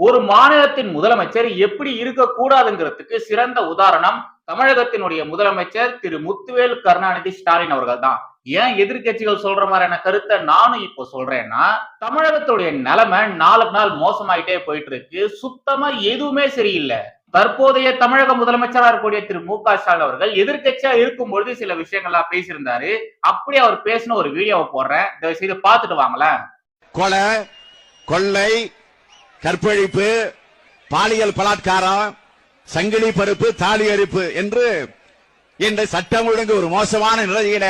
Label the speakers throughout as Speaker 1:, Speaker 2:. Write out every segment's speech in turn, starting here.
Speaker 1: ஒரு மாநிலத்தின் முதலமைச்சர் எப்படி இருக்கக்கூடாதுங்கிறதுக்கு சிறந்த உதாரணம் தமிழகத்தினுடைய முதலமைச்சர் திரு முத்துவேல் கருணாநிதி ஸ்டாலின் அவர்கள் தான் ஏன் எதிர்க்கட்சிகள் சொல்ற மாதிரியான கருத்தை நானும் இப்போ சொல்றேன்னா தமிழகத்துடைய நிலைமை நாளுக்கு நாள் மோசமாயிட்டே போயிட்டு இருக்கு சுத்தமா எதுவுமே சரியில்லை. தற்போதைய தமிழக முதலமைச்சராக இருக்கக்கூடிய திரு மு க ஸ்டாலின் அவர்கள் எதிர்க்கட்சியா இருக்கும் பொழுது சில விஷயங்கள்லாம் பேசியிருந்தாரு. அப்படி அவர் பேசின ஒரு வீடியோவை போடுறேன். தயவு செய்து பார்த்துட்டு வாங்களேன்.
Speaker 2: கொலை கொள்ளை கற்பழிப்பு பாலியல் பலாத்காரம் சங்கிலி பருப்பு தாலி அரிப்பு என்று இன்று சட்டம் ஒழுங்கு ஒரு மோசமான நிலையில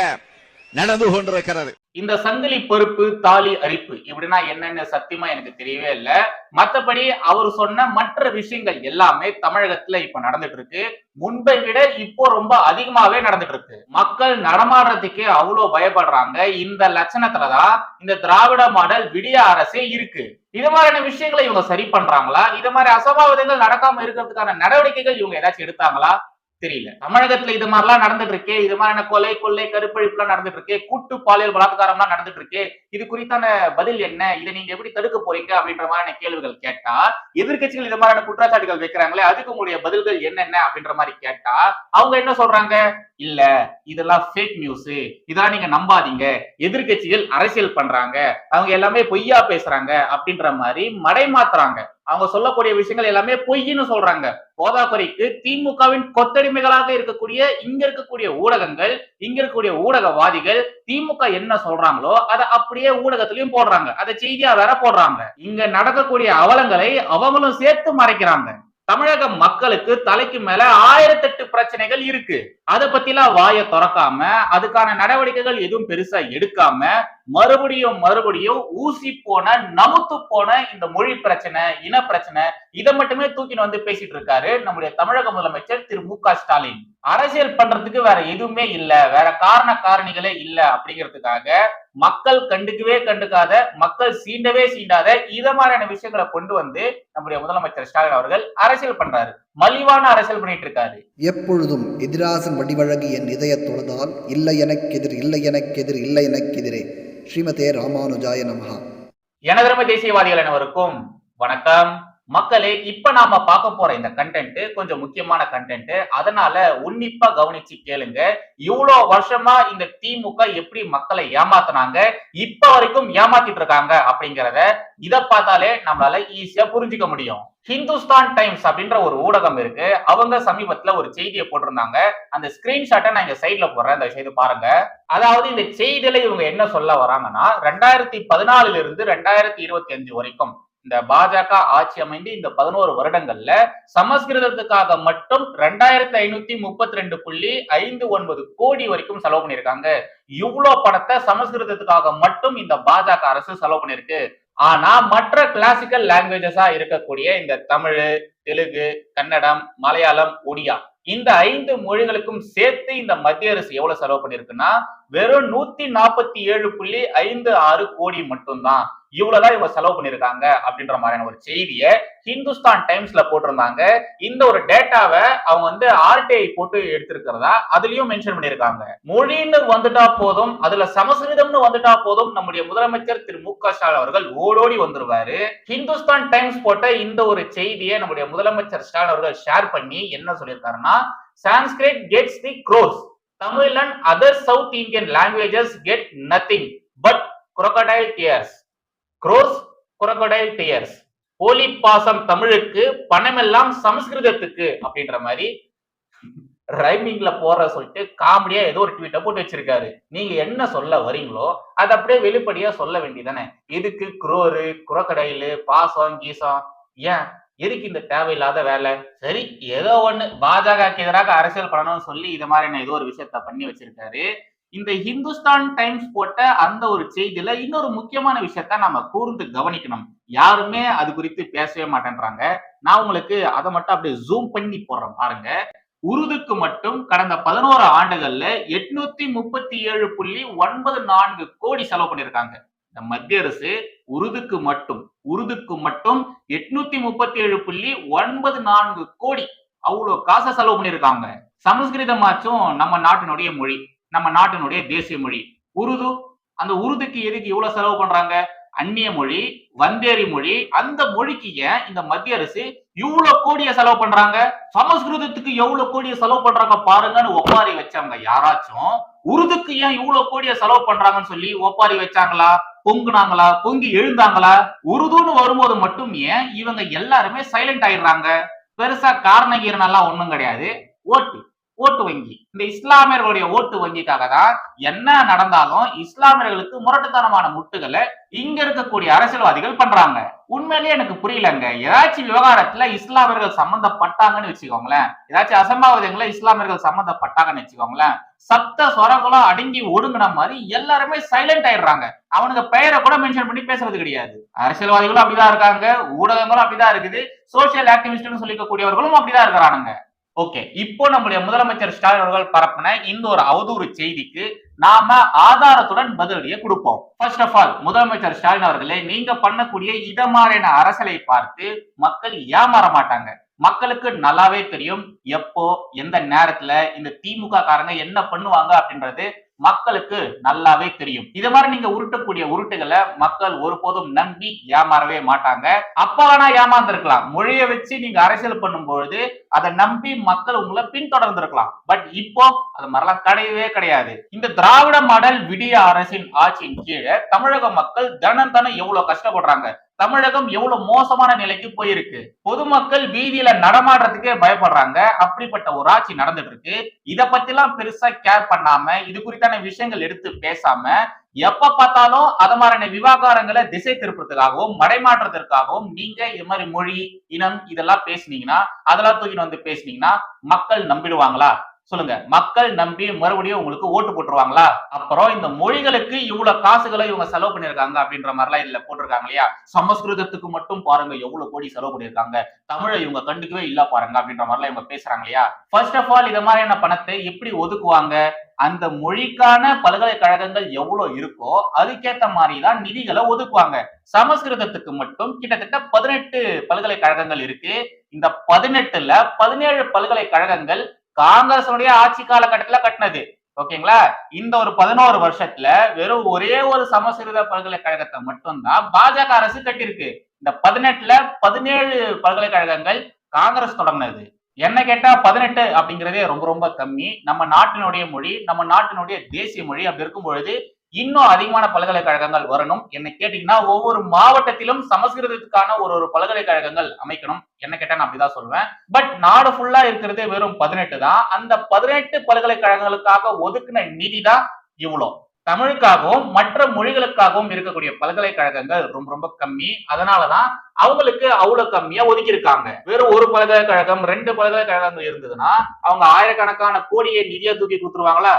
Speaker 2: நடந்து கொண்டிருக்கிறது.
Speaker 1: இந்த சங்கிலி பருப்பு தாலி அரிப்பு இப்படின்னா என்னன்னு சத்தியமா எனக்கு தெரியவே இல்லை. மற்றபடி அவர் சொன்ன மற்ற விஷயங்கள் எல்லாமே தமிழகத்துல இப்ப நடந்துட்டு இருக்கு. முன்பை விட இப்போ ரொம்ப அதிகமாவே நடந்துட்டு இருக்கு. மக்கள் நடமாடுறதுக்கே அவ்வளவு பயப்படுறாங்க. இந்த லட்சணத்துலதான் இந்த திராவிட மாடல் விடிய அரசே இருக்கு. இது மாதிரியான விஷயங்களை இவங்க சரி பண்றாங்களா? இது மாதிரி அசம்பாவிதங்கள் நடக்காம இருக்கிறதுக்கான நடவடிக்கைகள் இவங்க ஏதாச்சும் எடுத்தாங்களா? தெரியல. தமிழகத்துல இது மாதிரிலாம் நடந்துட்டு இருக்கே இது மாதிரியான கொலை கொள்ளை கருப்பழிப்பு எல்லாம் நடந்துட்டு இருக்கு கூட்டு பாலியல் பலாத்காரம் எல்லாம் நடந்துட்டு இருக்கு இது குறித்தான பதில் என்ன இதை நீங்க எப்படி தடுக்க போறீங்க அப்படின்ற மாதிரியான கேள்விகள் கேட்டா எதிர்க்கட்சிகள் இது மாதிரியான குற்றச்சாட்டுகள் வைக்கிறாங்களே அதுக்கு உங்களுடைய பதில்கள் என்னென்ன அப்படின்ற மாதிரி கேட்டா அவங்க என்ன சொல்றாங்க? இல்ல இதெல்லாம் ஃபேக் நியூஸ் இதெல்லாம் நீங்க நம்பாதீங்க எதிர்க்கட்சிகள் அரசியல் பண்றாங்க அவங்க எல்லாமே பொய்யா பேசுறாங்க அப்படின்ற மாதிரி மடைமாத்துறாங்க. அவங்க சொல்லக்கூடிய விஷயங்கள் எல்லாமே பொய்ன்னு சொல்றாங்க. போதாக்குறைக்கு திமுகவின் கொத்தடிமைகளாக இருக்கக்கூடிய இங்க இருக்கக்கூடிய ஊடகங்கள் இங்க இருக்கக்கூடிய ஊடகவாதிகள் திமுக என்ன சொல்றாங்களோ அதை அப்படியே ஊடகத்திலயும் போடுறாங்க. அதை செய்தியா வேற போடுறாங்க. இங்க நடக்கக்கூடிய அவலங்களை அவங்களும் சேர்த்து மறைக்கிறாங்க. தமிழக மக்களுக்கு தலைக்கு மேல ஆயிரத்தெட்டு பிரச்சனைகள் இருக்கு. அதை பத்திலாம் வாயை திறக்காம அதுக்கான நடவடிக்கைகள் எதுவும் பெருசா எடுக்காம மறுபடியும் மறுபடியும் ஊசி போன நமுத்து போன இந்த மொழி பிரச்சனை இன பிரச்சனை இதை மட்டுமே தூக்கின்னு வந்து பேசிட்டு இருக்காரு நம்முடைய தமிழக முதலமைச்சர் திரு மு க ஸ்டாலின். அரசியல் பண்றதுக்கு வேற எதுவுமே இல்ல வேற காரண காரணிகளே இல்ல அப்படிங்கிறதுக்காக மக்கள் கண்டுக்கவே கண்டுக்காத மக்கள் சீண்டவே சீண்டாத இத மாதிரியான விஷயங்களை கொண்டு வந்து நம்முடைய முதலமைச்சர் ஸ்டாலின் அவர்கள் அரசியல் பண்றாரு. மலிவான அரசியல் பண்ணிட்டு இருக்காரு
Speaker 3: எப்பொழுதும் எதிராசன் வடிவழகு என் இதயத் தொழுதால் இல்லை எனக்கெதிர் இல்லை எனக்கெதிர் இல்லை எனக்கெதிரே ஸ்ரீமதே ராமானுஜாய நமஹா.
Speaker 1: எனதரம தேசியவாதிகள் அனைவருக்கும் வணக்கம். மக்களே இப்ப நாம பார்க்க போற இந்த கண்டென்ட் கொஞ்சம் முக்கியமான கண்டென்ட் அதனால உன்னிப்பா கவனிச்சு கேளுங்க. இவ்வளோ வருஷமா இந்த திமுக எப்படி மக்களை ஏமாத்தினாங்க இப்ப வரைக்கும் ஏமாத்திட்டு இருக்காங்க அப்படிங்கிறத இதை பார்த்தாலே நம்மளால ஈஸியா புரிஞ்சுக்க முடியும். ஹிந்துஸ்தான் டைம்ஸ் அப்படின்ற ஒரு ஊடகம் இருக்கு. அவங்க சமீபத்துல ஒரு செய்தியை போட்டிருந்தாங்க. அந்த ஸ்கிரீன்ஷாட்டை நான் இங்க சைட்ல போடுறேன். அந்த செய்தி பாருங்க. அதாவது இந்த செய்தியில இவங்க என்ன சொல்ல வராங்கன்னா ரெண்டாயிரத்தி பதினாலுல இருந்து ரெண்டாயிரத்தி இருபத்தி அஞ்சு வரைக்கும் இந்த பாஜக ஆட்சி அமைந்து இந்த பதினோரு வருடங்கள்ல சமஸ்கிருதத்துக்காக மட்டும் ரெண்டாயிரத்தி ஐநூத்தி முப்பத்தி ரெண்டு புள்ளி ஐந்து ஒன்பது கோடி வரைக்கும் செலவு பண்ணியிருக்காங்க. இவ்வளவு பணத்தை சமஸ்கிருதத்துக்காக மட்டும் இந்த பாஜக அரசு செலவு பண்ணிருக்கு ஆனா மற்ற கிளாசிக்கல் லாங்குவேஜஸா இருக்கக்கூடிய இந்த தமிழ் தெலுங்கு கன்னடம் மலையாளம் ஒடியா இந்த ஐந்து மொழிகளுக்கும் சேர்த்து இந்த மத்திய அரசு எவ்வளவு செலவு பண்ணிருக்குன்னா வெறும் நூத்தி நாற்பத்தி ஏழு புள்ளி ஐந்து ஆறு கோடி மட்டும்தான். இவ்வளவுதான் இவங்க செலவு பண்ணிருக்காங்க அப்படின்ற மாதிரியான ஒரு செய்தியை ஹிந்துஸ்தான் டைம்ஸ்ல போட்டிருந்தாங்க. இந்த ஒரு டேட்டாவை அவங்க வந்து ஆர்டிஐ போட்டு எடுத்திருக்கிறதா அதுலயும் மென்ஷன் பண்ணியிருக்காங்க. மொழின்னு வந்துட்டா போதும் அதுல சமஸ்கிருதம்னு வந்துட்டா போதும் நம்முடைய முதலமைச்சர் திரு மு க ஸ்டாலின் அவர்கள் ஓடோடி வந்துருவாரு. ஹிந்துஸ்தான் டைம்ஸ் போட்ட இந்த ஒரு செய்தியை நம்முடைய முதலமைச்சர் ஸ்டாலின் அவர்கள் ஷேர் பண்ணி என்ன சொல்லியிருக்காருன்னா Sanskrit gets the crores Tamil and other south Indian languages get nothing but crocodile tears. Crores crocodile tears போலி பாசம் தமிழுக்கு பணமெல்லாம் சமஸ்கிருதத்துக்கு அப்படின்ற மாதிரி ரைமிங்ல போற சொல்லிட்டு காமெடியா ஏதோ ஒரு ட்வீட்டை போட்டு வச்சிருக்காரு. நீங்க என்ன சொல்ல வரீங்களோ அதை அப்படியே வெளிப்படையா சொல்ல வேண்டியதானே எதுக்கு குரோரு குரக்கடையிலு பாசம் கீசம்? ஏன்? எதுக்கு இந்த தேவையில்லாத வேலை? சரி ஏதோ ஒண்ணு. பாஜகக்கு எதிராக அரசியல் பண்ணணும்னு சொல்லி இது மாதிரியான ஏதோ ஒரு விஷயத்த பண்ணி வச்சிருக்காரு. இந்த ஹிந்துஸ்தான் டைம்ஸ் போட்ட அந்த ஒரு செய்தியில இன்னொரு முக்கியமான விஷயத்த நம்ம கூர்ந்து கவனிக்கணும். யாருமே அது குறித்து பேசவே மாட்டேன்றாங்க. நான் உங்களுக்கு அதை மட்டும் அப்படியே ஜூம் பண்ணி போடுறேன் பாருங்க. உருதுக்கு மட்டும் கடந்த பதினோரு ஆண்டுகள்ல எட்நூத்தி முப்பத்தி ஏழு புள்ளி ஒன்பது நான்கு கோடி செலவு பண்ணியிருக்காங்க. இந்த மத்திய அரசு உருதுக்கு மட்டும் உருதுக்கு மட்டும் எட்நூத்தி முப்பத்தி ஏழு புள்ளி ஒன்பது நான்கு கோடி அவ்வளவு காசை செலவு பண்ணியிருக்காங்க. சமஸ்கிருதமாச்சும் நம்ம நாட்டினுடைய மொழி. நம்ம நாட்டினுடைய தேசிய மொழி. உருது அந்த உருதுக்கு எதுக்கு இவ்வளவு செலவு பண்றாங்க? அந்நிய மொழி வந்தேரி மொழி அந்த மொழிக்கு ஏன் இந்த மத்திய அரசு இவ்வளவு கோடிய செலவு பண்றாங்க? சமஸ்கிருதத்துக்கு எவ்வளவு கோடிய செலவு பண்றாங்க பாருங்கன்னு ஒப்பாரி வச்சாங்க யாராச்சும். உருதுக்கு ஏன் இவ்வளவு கோடிய செலவு பண்றாங்கன்னு சொல்லி ஒப்பாரி வச்சாங்களா? பொங்குனாங்களா? பொங்கி எழுந்தாங்களா? உருதுன்னு வரும்போது மட்டும் ஏன் இவங்க எல்லாருமே சைலண்ட் ஆயிடுறாங்க? பெருசா காரணகீரனெல்லாம் ஒண்ணும் கிடையாது. ஓட்டு. ஓட்டு வங்கி. இந்த இஸ்லாமியர்களுடைய ஓட்டு வங்கிக்காக தான் என்ன நடந்தாலும் இஸ்லாமியர்களுக்கு முரட்டுத்தனமான முட்டுகளை இங்க இருக்கக்கூடிய அரசியல்வாதிகள் பண்றாங்க. உண்மையிலேயே எனக்கு புரியலங்க. ஏதாச்சும் விவகாரத்துல இஸ்லாமியர்கள் சம்பந்தப்பட்டாங்கன்னு வச்சுக்கோங்களேன். ஏதாச்சும் அசம்பாவிதங்களை இஸ்லாமியர்கள் சம்பந்தப்பட்டாங்கன்னு வச்சுக்கோங்களேன். சப்த சொரங்களும் அடங்கி ஒடுங்கின மாதிரி எல்லாருமே சைலண்ட் ஆயிடுறாங்க. அவனுக்கு பெயரை கூட மென்ஷன் பண்ணி பேசுறது கிடையாது. அரசியல்வாதிகளும் அப்படிதான் இருக்காங்க. ஊடகங்களும் அப்படிதான் இருக்குது. சோசியல் ஆக்டிவிஸ்ட்னு சொல்லிக்கக்கூடியவர்களும் அப்படிதான் இருக்கிறானுங்க. ஓகே இப்போ நம்முடைய முதலமைச்சர் ஸ்டாலின் அவர்கள் பரப்பின இந்த ஒரு அவதூறு செய்திக்கு நாம ஆதாரத்துடன் பதிலடியை கொடுப்போம். ஃபர்ஸ்ட் ஆஃப் ஆல் முதலமைச்சர் ஸ்டாலின் அவர்களே நீங்க பண்ணக்கூடிய இத மாதிரியான அரசலை பார்த்து மக்கள் ஏமாற மாட்டாங்க. மக்களுக்கு நல்லாவே தெரியும் எப்போ எந்த நேரத்துல இந்த திமுக காரங்க என்ன பண்ணுவாங்க அப்படின்றது மக்களுக்கு நல்லாவே தெரியும். இது மாதிரி நீங்க உருட்டக்கூடிய உருட்டுகளை மக்கள் ஒருபோதும் நம்பி ஏமாறவே மாட்டாங்க. அப்ப ஏமாந்துருக்கலாம். மொழியை வச்சு நீங்க அரசியல் பண்ணும்பொழுது அதை நம்பி மக்கள் உங்களை பின்தொடர்ந்திருக்கலாம். பட் இப்போ அது மாதிரிலாம் கிடையவே கிடையாது. இந்த திராவிட மாடல் விடிய அரசின் ஆட்சியின் கீழே தமிழக மக்கள் தினம் தினம் எவ்வளவு கஷ்டப்படுறாங்க? தமிழகம் எவ்வளவு மோசமான நிலைக்கு போயிருக்கு? பொதுமக்கள் வீதியில நடமாடுறதுக்கே பயப்படுறாங்க. அப்படிப்பட்ட ஒரு ஆட்சி நடந்துட்டு இருக்கு பத்தி பத்திலாம் பெருசா கேர் பண்ணாம இது குறித்தான விஷயங்கள் எடுத்து பேசாம எப்ப பார்த்தாலும் அது மாதிரியான விவகாரங்களை திசை திருப்புறதுக்காகவும் மடைமாற்றத்திற்காகவும் நீங்க இது மாதிரி மொழி இனம் இதெல்லாம் பேசுனீங்கன்னா அதெல்லாம் தூக்கிட்டு வந்து பேசுனீங்கன்னா மக்கள் நம்பிடுவாங்களா? சொல்லுங்க. மக்கள் நம்பி மறுபடியும் உங்களுக்கு ஓட்டு போட்டுருவாங்களா? அப்புறம் இந்த மொழிகளுக்கு இவ்வளவு காசுகளை இவங்க செலவு பண்ணிருக்காங்க அப்படின்ற மாதிரிலாம் இல்ல போட்டிருக்காங்க இல்லையா? சமஸ்கிருதத்துக்கு மட்டும் பாருங்க எவ்வளவு கோடி செலவு பண்ணிருக்காங்க தமிழை இவங்க கண்டுக்கவே இல்ல பாருங்க அப்படின்ற மாதிரிலாம் இவங்க பேசுறாங்க இல்லையா? ஃபர்ஸ்ட் ஆஃப் ஆல் இத மாதிரியான பணத்தை எப்படி ஒதுக்குவாங்க? அந்த மொழிக்கான பல்கலைக்கழகங்கள் எவ்வளவு இருக்கோ அதுக்கேத்த மாதிரி தான் நிதிகளை ஒதுக்குவாங்க. சமஸ்கிருதத்துக்கு மட்டும் கிட்டத்தட்ட பதினெட்டு பல்கலைக்கழகங்கள் இருக்கு. இந்த பதினெட்டுல பதினேழு பல்கலைக்கழகங்கள் காங்கிரசனுடைய ஆட்சி காலகட்டத்துல கட்டினது. ஓகேங்களா? இந்த ஒரு பதினோரு வருஷத்துல வெறும் ஒரே ஒரு சமஸ்கிருத பல்கலைக்கழகத்தை மட்டும்தான் பாஜக அரசு கட்டியிருக்கு. இந்த பதினெட்டுல பதினேழு பல்கலைக்கழகங்கள் காங்கிரஸ் தொடங்கினது. என்ன கேட்டா பதினெட்டு அப்படிங்கிறதே ரொம்ப ரொம்ப கம்மி. நம்ம நாட்டினுடைய மொழி நம்ம நாட்டினுடைய தேசிய மொழி அப்படி இருக்கும் பொழுது இன்னும் அதிகமான பல்கலைக்கழகங்கள் வரணும். என்ன கேட்டீங்கன்னா ஒவ்வொரு மாவட்டத்திலும் சமஸ்கிருதத்துக்கான ஒரு ஒரு பல்கலைக்கழகங்கள் அமைக்கணும். என்ன கேட்டா நான் அப்படிதான் சொல்லுவேன் பட் நாடு ஃபுல்லா இருக்கிறது வெறும் பதினெட்டு தான். அந்த பதினெட்டு பல்கலைக்கழகங்களுக்காக ஒதுக்கின நிதி தான் இவ்வளோ. தமிழுக்காகவும் மற்ற மொழிகளுக்காகவும் இருக்கக்கூடிய பல்கலைக்கழகங்கள் ரொம்ப ரொம்ப கம்மி. அதனாலதான் அவங்களுக்கு அவ்வளவு கம்மியா ஒதுக்கி இருக்காங்க வெறும் ஒரு பல்கலைக்கழகம் ரெண்டு பல்கலைக்கழகங்கள் இருந்ததுன்னா அவங்க ஆயிரக்கணக்கான கோடியை நிதியா தூக்கி கொடுத்துருவாங்களா?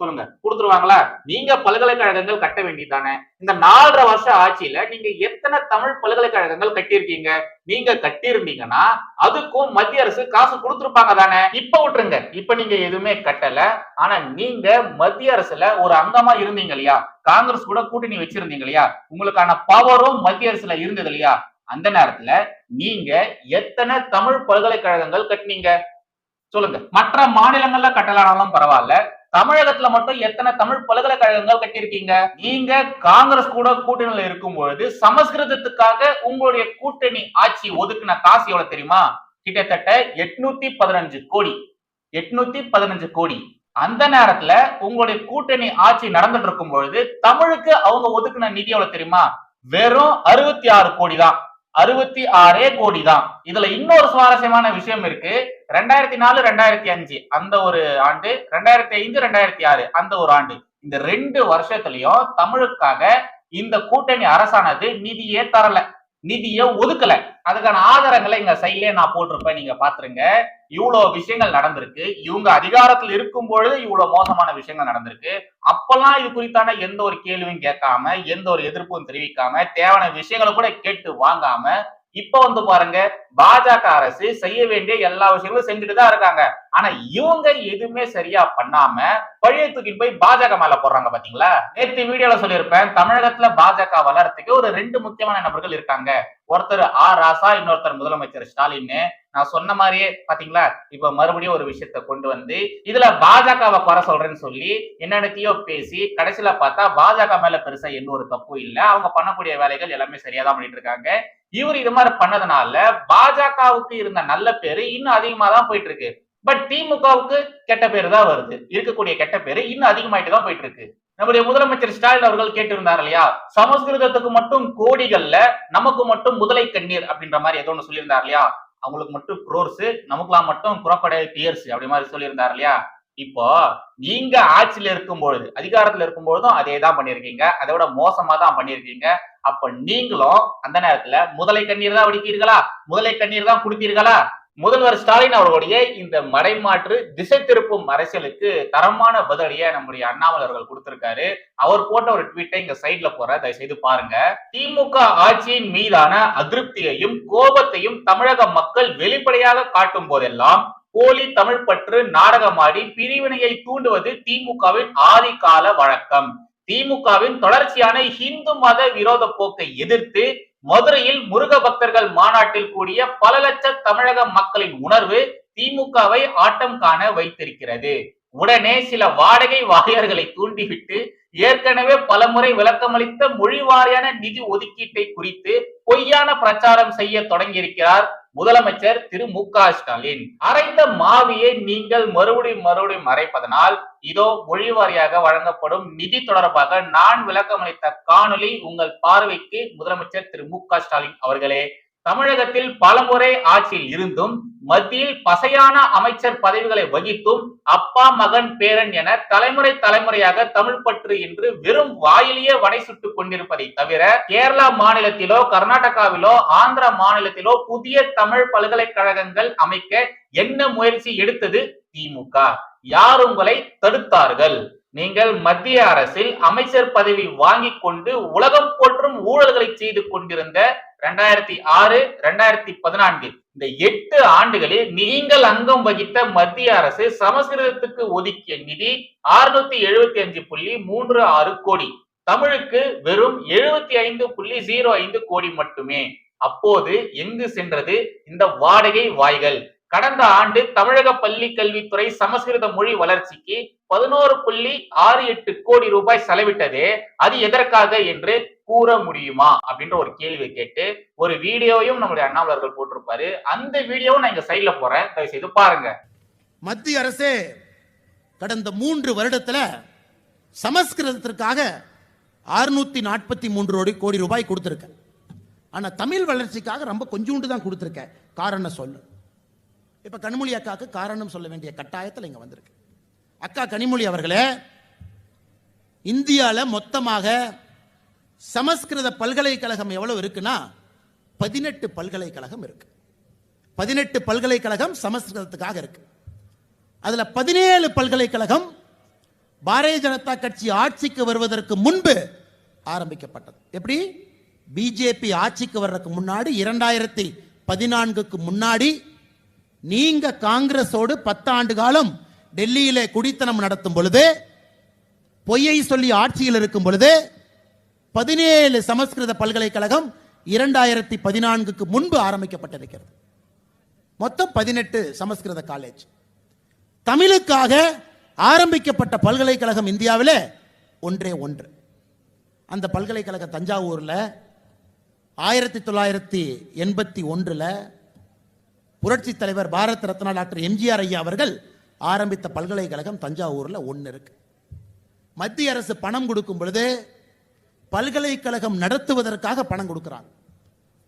Speaker 1: சொல்லுங்க. கொடுத்துருவாங்களா? நீங்க பல்கலைக்கழகங்கள் கட்ட வேண்டியதானே இந்த நாலரை வருஷம் ஆட்சியில நீங்க எத்தனை தமிழ் பல்கலைக்கழகங்கள் கட்டியிருக்கீங்க? நீங்க கட்டியிருந்தீங்கன்னா அதுக்கும் மத்திய அரசு காசு கொடுத்துருப்பாங்க தானே. இப்ப விட்டுருங்க. இப்ப நீங்க எதுவுமே கட்டல. ஆனா நீங்க மத்திய அரசுல ஒரு அங்கமா இருந்தீங்க இல்லையா? காங்கிரஸ் கூட கூட்டணி வச்சிருந்தீங்க இல்லையா? உங்களுக்கான பவரும் மத்திய அரசுல இருந்தது இல்லையா? அந்த நேரத்துல நீங்க எத்தனை தமிழ் பல்கலைக்கழகங்கள் கட்டினீங்க? சொல்லுங்க. மற்ற மாநிலங்கள்ல கட்டலானாலும் பரவாயில்ல. தமிழகத்துல மட்டும் எத்தனை தமிழ் பல்கலைக்கழகங்கள் கட்டியிருக்கீங்க? நீங்க காங்கிரஸ் கூட கூட்டணியில இருக்கும் பொழுது சமஸ்கிருதத்துக்காக உங்களுடைய கூட்டணி ஆட்சி ஒதுக்குன காசு எவ்வளவு தெரியுமா? கிட்டத்தட்ட எட்நூத்தி பதினஞ்சு கோடி. எட்நூத்தி பதினஞ்சு கோடி. அந்த நேரத்துல உங்களுடைய கூட்டணி ஆட்சி நடந்துட்டு இருக்கும் பொழுது தமிழுக்கு அவங்க ஒதுக்குன நிதி எவ்வளவு தெரியுமா? வெறும் அறுபத்தி ஆறு கோடி தான். அறுபத்தி ஆறே கோடி தான் இதுல இன்னொரு சுவாரஸ்யமான விஷயம் இருக்கு. ரெண்டாயிரத்தி நாலு ரெண்டாயிரத்தி அஞ்சு அந்த ஒரு ஆண்டு. ரெண்டாயிரத்தி ஐந்து ரெண்டாயிரத்தி ஆறு அந்த ஒரு ஆண்டு. இந்த ரெண்டு வருஷத்துலயும் தமிழுக்காக இந்த கூட்டணி அரசானது நிதியே தரல. நிதியை ஒதுக்கல. அதுக்கான ஆதாரங்களை எங்க சைட்லயே நான் போட்டிருப்பேன். நீங்க பாத்துருங்க. இவ்வளவு விஷயங்கள் நடந்திருக்கு. இவங்க அதிகாரத்தில் இருக்கும் பொழுது இவ்வளவு மோசமான விஷயங்கள் நடந்திருக்கு. அப்பெல்லாம் இது குறித்தான எந்த ஒரு கேள்வியும் கேட்காம எந்த ஒரு எதிர்ப்பும் தெரிவிக்காம தேவையான விஷயங்களை கூட கேட்டு வாங்காம இப்ப வந்து பாருங்க பாஜக அரசு செய்ய வேண்டிய எல்லா விஷயங்களும் செஞ்சுட்டு தான் இருக்காங்க. ஆனா இவங்க எதுவுமே சரியா பண்ணாம பழைய தூக்கிட்டு போய் பாஜக மேல போடுறாங்க பாத்தீங்களா? நேற்று வீடியோல சொல்லியிருப்பேன் தமிழகத்துல பாஜக வளர்றதுக்கு ஒரு ரெண்டு முக்கியமான நபர்கள் இருக்காங்க. ஒருத்தர் ஆ ராசா இன்னொருத்தர் முதலமைச்சர் ஸ்டாலின் நான் சொன்ன மாதிரியே பாத்தீங்களா? இப்ப மறுபடியும் ஒரு விஷயத்த கொண்டு வந்து இதுல பாஜகவை குறை சொல்றேன்னு சொல்லி என்னென்னத்தையோ பேசி கடைசியில பார்த்தா பாஜக மேல பெருசா எந்த ஒரு தப்பும் இல்லை. அவங்க பண்ணக்கூடிய வேலைகள் எல்லாமே சரியா தான் பண்ணிட்டு இருக்காங்க. இவர் இது மாதிரி பண்ணதுனால பாஜகவுக்கு இருந்த நல்ல பேரு இன்னும் அதிகமா தான் போயிட்டு இருக்கு பட் திமுகவுக்கு கெட்ட பேரு தான் வருது. இருக்கக்கூடிய கெட்ட பேரு இன்னும் அதிகமாயிட்டு தான் போயிட்டு இருக்கு நம்முடைய முதலமைச்சர் ஸ்டாலின் அவர்கள் கேட்டிருந்தார் இல்லையா? சமஸ்கிருதத்துக்கு மட்டும் கோடிகள்ல நமக்கு மட்டும் முதலை கண்ணீர் அப்படின்ற மாதிரி ஏதோ ஒன்று சொல்லியிருந்தார் இல்லையா? அவங்களுக்கு மட்டும் குரோர்ஸ் நமக்குலாம் மட்டும் குறப்படை டியர்ஸ் அப்படி மாதிரி சொல்லியிருந்தார் இல்லையா? இப்போ நீங்க ஆட்சியில இருக்கும் பொழுது அதிகாரத்துல இருக்கும் பொழுதும் அதே தான் பண்ணிருக்கீங்க அதை விட மோசமா தான் பண்ணிருக்கீங்க அப்ப நீங்களும் அந்த நேரத்துல முதலை கண்ணீர் தான் வடித்தீர்களா முதலை கண்ணீர் தான் குடித்தீர்களா முதல்வர் ஸ்டாலின் அவர்களுடைய இந்த மடைமாற்று திசை திருப்பும் அரசியலுக்கு தரமான பதிலடியை நம்முடைய அண்ணாமலை அவர்கள் கொடுத்திருக்காரு. அவர் போட்ட ஒரு ட்வீட்டை இங்க சைட்ல போற தயவு செய்து பாருங்க. திமுக ஆட்சியின் மீதான அதிருப்தியையும் கோபத்தையும் தமிழக மக்கள் வெளிப்படையாக காட்டும் போதெல்லாம் போலி தமிழ் பற்று நாடகமாடி பிரிவினையை தூண்டுவது திமுகவின் ஆதிகால வழக்கம். திமுகவின் தொடர்ச்சியான இந்து மத விரோத போக்கை எதிர்த்து மதுரையில் முருக பக்தர்கள் மாநாட்டில் கூடிய பல லட்ச தமிழக மக்களின் உணர்வு திமுகவை ஆட்டம் காண வைத்திருக்கிறது. உடனே சில வாடகை வாரியர்களை தூண்டிவிட்டு ஏற்கனவே பலமுறை விளக்கமளித்த மொழி வாரியான நிதி ஒதுக்கீட்டை குறித்து பொய்யான பிரச்சாரம் செய்ய தொடங்கியிருக்கிறார் முதலமைச்சர் திரு மு க ஸ்டாலின். அரைந்த மாவியை நீங்கள் மறுபடியும் மறுபடியும் மறைப்பதனால் இதோ மொழி வாரியாக வழங்கப்படும் நிதி தொடர்பாக நான் விளக்கமளித்த காணொலி உங்கள் பார்வைக்கு முதலமைச்சர் திரு மு க ஸ்டாலின் அவர்களே. தமிழகத்தில் பலமுறை ஆட்சியில் இருந்தும் மத்தியில் பசையான அமைச்சர் பதவிகளை வகித்தும் அப்பா மகன் பேரன் என தலைமுறை தலைமுறையாக தமிழ் பற்று என்று வெறும் வாயிலேயே வடை சுட்டுக் கொண்டிருப்பதை தவிர கேரளா மாநிலத்திலோ கர்நாடகாவிலோ ஆந்திர மாநிலத்திலோ புதிய தமிழ் பல்கலைக்கழகங்கள் அமைக்க என்ன முயற்சி எடுத்தது? திமுக யார் உங்களை தடுத்தார்கள்? நீங்கள் மத்திய அரசில் அமைச்சர் பதவி வாங்கி கொண்டு உலகம் போற்றும் ஊழல்களை செய்து கொண்டிருந்த ரெண்டாயிரத்தி ஆறு ரெண்டாயிரத்தி பதினான்கு இந்த எட்டு ஆண்டுகளில் நீங்கள் அங்கம் வகித்த மத்திய அரசு சமஸ்கிருதத்துக்கு ஒதுக்கிய நிதி அறுநூத்தி எழுபத்தி அஞ்சு புள்ளி மூன்று ஆறு கோடி. தமிழுக்கு வெறும் எழுபத்தி ஐந்து புள்ளி ஜீரோ ஐந்து கோடி மட்டுமே. அப்போது எங்கு சென்றது? இந்த வாடகை வாய்கள். கடந்த ஆண்டு தமிழக பள்ளி கல்வித்துறை சமஸ்கிருத மொழி வளர்ச்சிக்கு பதினோரு புள்ளி ஆறு எட்டு கோடி ரூபாய் செலவிட்டதே. அது எதற்காக என்று கூற முடியுமா? அப்படின்ற ஒரு கேள்வியை கேட்டு ஒரு வீடியோவையும் நம்முடைய அண்ணாமலர்கள் போட்டிருப்பாரு. அந்த வீடியோவும் நான் இங்க சைட்ல போறேன். தயவு செய்து பாருங்க.
Speaker 4: மத்திய அரசே கடந்த மூன்று வருடத்துல சமஸ்கிருதத்திற்காக அறுநூத்தி நாற்பத்தி மூன்று கோடி ரூபாய் கொடுத்துருக்க. ஆனா தமிழ் வளர்ச்சிக்காக ரொம்ப கொஞ்சோண்டு தான் கொடுத்துருக்க. காரணம் சொல்லு. இப்ப கண்மொழி அக்காவுக்கு காரணம் சொல்ல வேண்டிய கட்டாயத்தில் இங்க வந்திருக்கு. அக்கா கனிமொழி அவர்களே இந்தியாவில் மொத்தமாக சமஸ்கிருத பல்கலைக்கழகம் எவ்வளவு இருக்குன்னா பதினெட்டு பல்கலைக்கழகம் இருக்கு. பதினெட்டு பல்கலைக்கழகம் சமஸ்கிருதத்துக்காக இருக்கு. அதுல பதினேழு பல்கலைக்கழகம் பாரதிய ஜனதா கட்சி ஆட்சிக்கு வருவதற்கு முன்பு ஆரம்பிக்கப்பட்டது. எப்படி? பிஜேபி ஆட்சிக்கு வர்றதுக்கு முன்னாடி இரண்டாயிரத்தி பதினான்குக்கு முன்னாடி நீங்க காங்கிரஸோடு பத்தாண்டு காலம் டெல்லியிலே குடித்தனம் நடத்தும் பொழுது பொய்யை சொல்லி ஆட்சியில் இருக்கும் பொழுது பதினேழு சமஸ்கிருத பல்கலைக்கழகம் இரண்டாயிரத்தி பதினான்குக்கு முன்பு ஆரம்பிக்கப்பட்டிருக்கிறது. மொத்தம் பதினெட்டு சமஸ்கிருத காலேஜ். தமிழுக்காக ஆரம்பிக்கப்பட்ட பல்கலைக்கழகம் இந்தியாவில் ஒன்றே ஒன்று. அந்த பல்கலைக்கழகம் தஞ்சாவூரில் ஆயிரத்தி தொள்ளாயிரத்தி எண்பத்தி ஒன்றில் புரட்சி தலைவர் பாரத் ரத்னா டாக்டர் எம்ஜிஆர் ஐயா அவர்கள் ஆரம்பித்த பல்கலைக்கழகம் தஞ்சாவூரில் ஒன்று இருக்கு. மத்திய அரசு பணம் கொடுக்கும் பொழுது பல்கலைக்கழகம் நடத்துவதற்காக பணம் கொடுக்குறாங்க.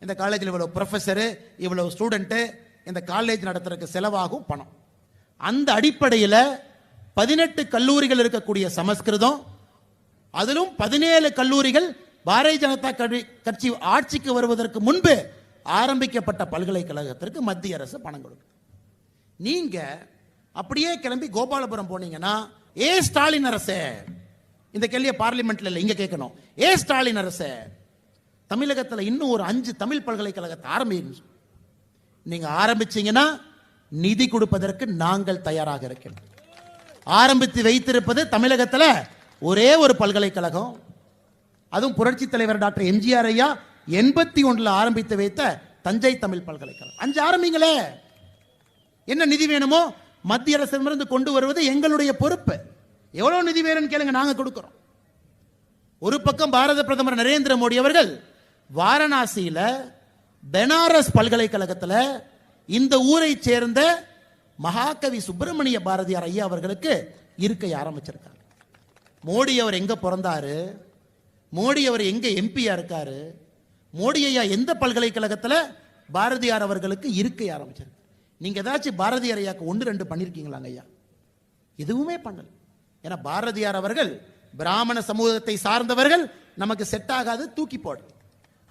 Speaker 4: இந்த காலேஜில் இவ்வளோ ப்ரொஃபஸரு இவ்வளோ ஸ்டூடெண்ட்டு இந்த காலேஜ் நடத்துறதுக்கு செலவாகும் பணம். அந்த அடிப்படையில் பதினெட்டு கல்லூரிகள் இருக்கக்கூடிய சமஸ்கிருதம் அதிலும் பதினேழு கல்லூரிகள் பாரதிய ஜனதா கட்சி- கட்சி ஆட்சிக்கு வருவதற்கு முன்பு ஆரம்பிக்கப்பட்ட பல்கலைக்கழகத்திற்கு மத்திய அரசு பணம் கொடுக்கும் நீங்கள் அப்படியே கிளம்பி கோபாலபுரம் போனீங்கன்னா ஏ ஸ்டாலின் அரசே? இந்த கேள்வியை பார்லிமெண்ட்ல இல்லை இங்க கேட்கணும். ஏ ஸ்டாலின் அரசே? தமிழகத்தில் இன்னும் ஒரு அஞ்சு தமிழ் பல்கலைக்கழகத்தை ஆரம்பிங்க நீங்க ஆரம்பிச்சீங்கன்னா நிதி கொடுப்பதற்கு நாங்கள் தயாராக இருக்கிறோம் ஆரம்பித்து வைத்திருப்பது தமிழகத்தில் ஒரே ஒரு பல்கலைக்கழகம். அதுவும் புரட்சி தலைவர் டாக்டர் எம்ஜிஆர் ஐயா எண்பத்தி ஒன்றில் ஆரம்பித்து வைத்த தஞ்சை தமிழ் பல்கலைக்கழகம். அஞ்சு ஆரம்பிங்களே! என்ன நிதி வேணுமோ மத்திய அரசிடமிருந்து கொண்டு வருவது எங்களுடைய பொறுப்பு. எவ்வளவு நிதி வேணும்னு கேளுங்க நாங்க கொடுக்கிறோம். ஒரு பக்கம் பாரத பிரதமர் நரேந்திர மோடி அவர்கள் வாரணாசியில பெனாரஸ் பல்கலைக்கழகத்தில் இந்த ஊரை சேர்ந்த மகாகவி சுப்பிரமணிய பாரதியார் ஐயா அவர்களுக்கு இருக்கை ஆரம்பிச்சிருக்காங்க. மோடி அவர் எங்க பிறந்தாரு? மோடி அவர் எங்க எம்பியா இருக்காரு? மோடி ஐயா எந்த பல்கலைக்கழகத்தில் பாரதியார் அவர்களுக்கு இருக்கை ஆரம்பிச்சிருக்காரு? நீங்க ஏதாச்சும் பாரதியார் ஐயாக்கு ஒன்று ரெண்டு பண்ணியிருக்கீங்களாங்க ஐயா எதுவுமே பண்ணல. ஏன்னா பாரதியார் அவர்கள் பிராமண சமூகத்தை சார்ந்தவர்கள் நமக்கு செட் ஆகாது தூக்கி போடு.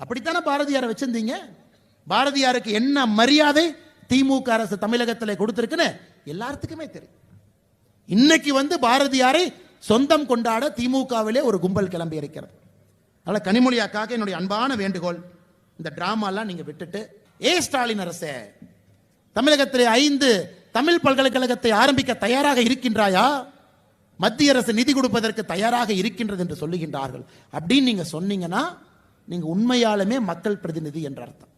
Speaker 4: அப்படித்தானே பாரதியாரை வச்சிருந்தீங்க? பாரதியாருக்கு என்ன மரியாதை திமுக அரசு தமிழகத்தில் கொடுத்துருக்குன்னு எல்லாத்துக்குமே தெரியும். இன்னைக்கு வந்து பாரதியாரை சொந்தம் கொண்டாட திமுகவிலே ஒரு கும்பல் கிளம்பி இருக்கிறது. அதனால் கனிமொழி என்னுடைய அன்பான வேண்டுகோள். இந்த டிராமாலாம் நீங்கள் விட்டுட்டு ஏ ஸ்டாலின் அரசே தமிழகத்திலே ஐந்து தமிழ் பல்கலைக்கழகத்தை ஆரம்பிக்க தயாராக இருக்கின்றாயா? மத்திய அரசு நிதி கொடுப்பதற்கு தயாராக இருக்கின்றது என்று சொல்லுகின்றார்கள். அப்படின்னு நீங்க சொன்னீங்கன்னா நீங்க உண்மையாலுமே மக்கள் பிரதிநிதி என்ற அர்த்தம்.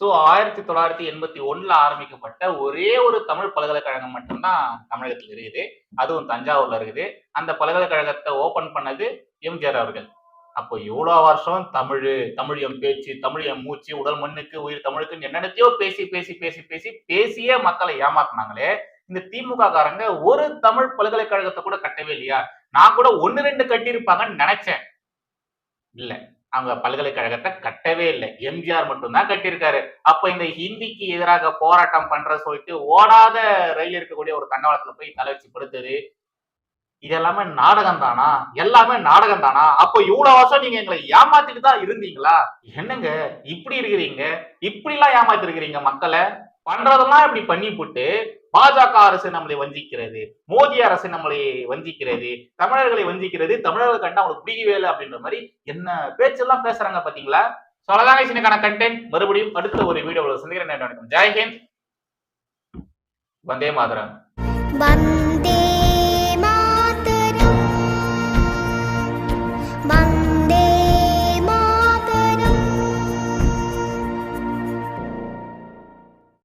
Speaker 1: ஸோ ஆயிரத்தி தொள்ளாயிரத்தி எண்பத்தி ஒன்றில் ஆரம்பிக்கப்பட்ட ஒரே ஒரு தமிழ் பல்கலைக்கழகம் மட்டும்தான் தமிழகத்தில் இருக்குது. அதுவும் தஞ்சாவூர்ல இருக்குது. அந்த பல்கலைக்கழகத்தை ஓபன் பண்ணது எம்ஜிஆர் அவர்கள். அப்போ இவ்வளவு வருஷம் தமிழ் தமிழ் எம் பேச்சு தமிழ் எம் மூச்சு உடல் மண்ணுக்கு உயிர் தமிழுக்கு என்னென்னத்தையோ பேசி பேசி பேசி பேசி பேசியே மக்களை ஏமாத்தினாங்களே இந்த திமுக காரங்க ஒரு தமிழ் பல்கலைக்கழகத்தை கூட கட்டவே இல்லையா? நான் கூட ஒன்னு ரெண்டு கட்டியிருப்பாங்கன்னு நினைச்சேன். இல்ல அவங்க பல்கலைக்கழகத்தை கட்டவே இல்லை. எம்ஜிஆர் மட்டும்தான் கட்டியிருக்காரு. அப்ப இந்த ஹிந்திக்கு எதிராக போராட்டம் பண்ற சொல்லிட்டு ஓடாத ரயில் இருக்கக்கூடிய ஒரு தண்டவாளத்துல போய் தலை வச்சு படுத்தது இது எல்லாமே நாடகம் தானா? எல்லாமே நாடகம் தானா? அப்போ இவ்வளவு வருஷம் நீங்க எங்களை ஏமாத்திட்டு தான் இருந்தீங்களா? என்னங்க இப்படி இருக்கிறீங்க? இப்படி எல்லாம் ஏமாத்தி இருக்கிறீங்க மக்களை? பண்றதெல்லாம் இப்படி பண்ணி போட்டு பாஜக அரசு நம்மளை வஞ்சிக்கிறது மோடி அரசு நம்மளை வஞ்சிக்கிறது தமிழர்களை வஞ்சிக்கிறது தமிழர்கள் கண்டா அவங்களுக்கு பிடிக்கவே இல்லை அப்படின்ற மாதிரி என்ன பேச்செல்லாம் பேசுறாங்க பாத்தீங்களா? சோ சின்னக்கான கண்டென்ட் மறுபடியும் அடுத்த ஒரு வீடியோவில் சந்திக்கிறேன். ஜெய்ஹிந்த் வந்தே மாதரம்.
Speaker 5: வந்தே